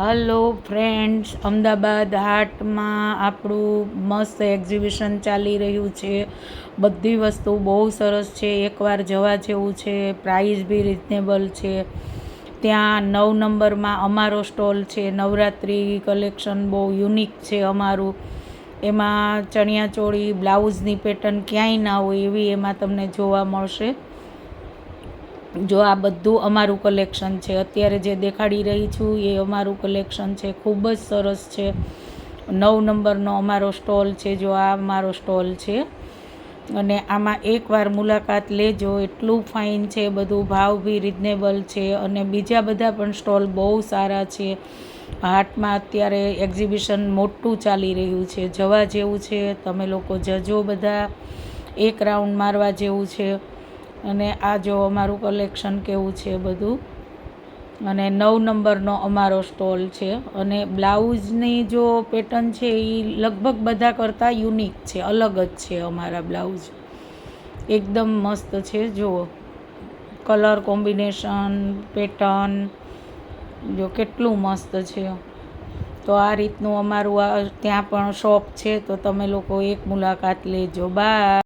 Hello friends Ahmedabad હાટમાં આપણું મસ્ત exhibition ચાલી રહ્યું છે. બધી વસ્તુ બહુ સરસ છે. એકવાર જવા જેવું છે. પ્રાઇસ બી રિઝનેબલ છે. ત્યાં નવ નંબરમાં અમારો સ્ટોલ છે. નવરાત્રિ કલેક્શન બહુ યુનિક છે અમારું. એમાં ચણિયાચોળી, બ્લાઉઝની પેટર્ન ક્યાંય ના હોય એવી એમાં તમને જોવા મળશે. જો આ બધું અમારું કલેક્શન છે, અત્યારે જે દેખાડી રહી છું એ અમારું કલેક્શન છે, ખૂબ જ સરસ છે. નવ નંબરનો અમારો સ્ટોલ છે, જો આ અમારો સ્ટોલ છે. અને આમાં એકવાર મુલાકાત લેજો, એટલું ફાઇન છે, બધું ભાવ બી રિઝનેબલ છે અને બીજા બધા પણ સ્ટોલ બહુ સારા છે. હાટમાં અત્યારે એક્ઝિબિશન મોટું ચાલી રહ્યું છે, જવા જેવું છે, તમે લોકો જજો બધા. એક રાઉન્ડ મારવા જેવું છે. અને આ જો અમારું કલેક્શન કેવું છે બધું. અને નવ નંબરનો અમારો સ્ટોલ છે. અને બ્લાઉઝની જો પેટર્ન છે એ લગભગ બધા કરતાં યુનિક છે, અલગ જ છે અમારા બ્લાઉઝ. એકદમ મસ્ત છે, જુઓ. કલર કોમ્બિનેશન પેટર્ન જો કેટલું મસ્ત છે. તો આ રીતનું અમારું આ ત્યાં પણ શોપ છે, તો તમે લોકો એક મુલાકાત લેજો. બાય